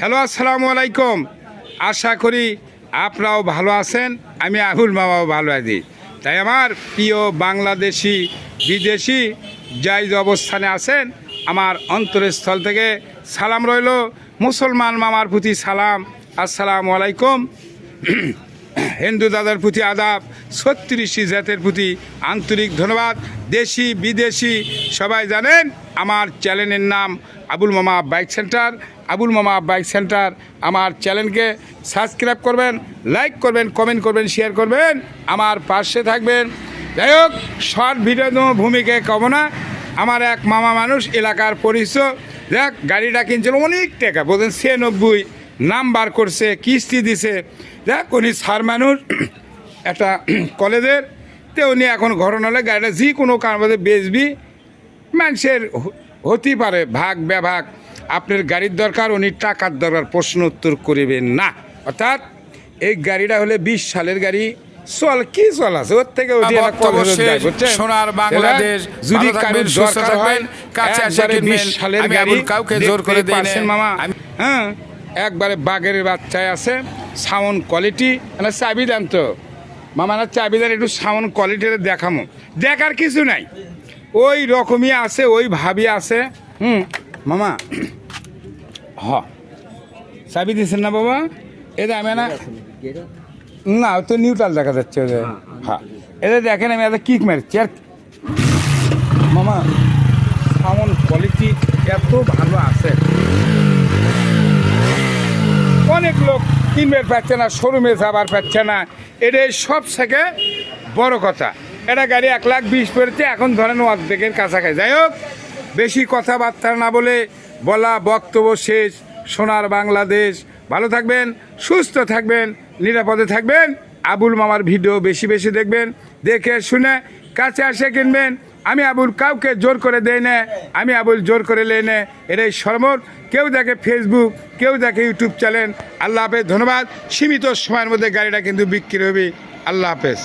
Hello, আসসালামু আলাইকুম। আশা করি আপনারাও ভালো আছেন, আমি আহুল মামাও ভালো আছি। তাই আমার প্রিয় বাংলাদেশি, বিদেশি যাই অবস্থানে আছেন, আমার অন্তরস্থল থেকে সালাম রইল। মুসলমান মামার প্রতি সালাম, আসসালামু আলাইকুম। হিন্দু দাদার প্রতি আদাব, ছত্রিশটি জাতের প্রতি আন্তরিক ধন্যবাদ। দেশি, বিদেশি, সবাই জানেন, আমার চ্যানেলের নাম আবুল মামা বাইক সেন্টার। আবুল মামা বাইক সেন্টার আমার চ্যানেলকে সাবস্ক্রাইব করবেন, লাইক করবেন, কমেন্ট করবেন, শেয়ার করবেন, আমার পাশে থাকবেন। যাই হোক, শর্ট ভিডিও ভূমিকা কব না। আমার এক মামা মানুষ, এলাকার পরিচয়। দেখ গাড়িটা কিনছিল অনেক টাকা বলতেন ছিয়ানব্বই নাম্বার করছে, কিস্তি দিছে। দেখ উনি সার মানুষ, একটা কলেজের। তো উনি এখন ঘটনা হলে গাড়িটা যে কোনো কারণে বেচবি, মানুষের হতেই পারে ভাগ বেভাগ। আপনার গাড়ির দরকার উনি টাকার দরকার প্রশ্ন উত্তর করিবেন না। অর্থাৎ এই গাড়িটা হলে বিশ সালের গাড়ি চল কি চল আছে? ওর থেকে? সোনার বাংলাদেশ, যদি কারোর দরকার হয় কাছে আসে একবারে কিনবেন। 20 সালের গাড়ি কাউকে জোর করে দেখতেই দেই না। পারছেন মামা। হ্যাঁ একবারে বাগের বাচ্চায় আছে সাউন্ড কোয়ালিটি মানে চাবি দেন তো। মামা না চাবি দেন একটু সাউন্ড কোয়ালিটির দেখামো। দেখার কিছু নাই। ওই রকমই আছে ওই ভাবি আছে। হুম মামা। হ। চাবি দিচ্ছেন না বাবা? এটা আমি না না তো নিউট্রাল দেখা যাচ্ছে ওদের। হ্যাঁ এটা দেখেন আমি একটা কিক মারছি। আর মামা সাউন্ড কোয়ালিটি এত ভালো আছে। অনেক লোক কিনবে পাচ্ছে না শোরুমে যাবার পাচ্ছে না। এটাই সব থেকে বড় কথা। এটা গাড়ি এক লাখ বিশ পড়েছে, এখন ধরেন অর্ধেকের কাছাকাছি। যাই হোক, বেশি কথাবার্তা না বলে বলা বক্তব্য শেষ। সোনার বাংলাদেশ। ভালো থাকবেন, সুস্থ থাকবেন, নিরাপদে থাকবেন। আবুল মামার ভিডিও বেশি বেশি দেখবেন, দেখে শুনে কাছে আসে কিনবেন। আমি আবুল কাউকে জোর করে দেই না, আমি আবুল জোর করে লেই না, এটাই সরমত কেউ দেখে ফেসবুক কেউ দেখে ইউটিউব চ্যানেল আল্লাহ হাফেজ, ধন্যবাদ। সীমিত সময়ের মধ্যে গাড়িটা কিন্তু বিক্রি হবে। আল্লাহ হাফেজ।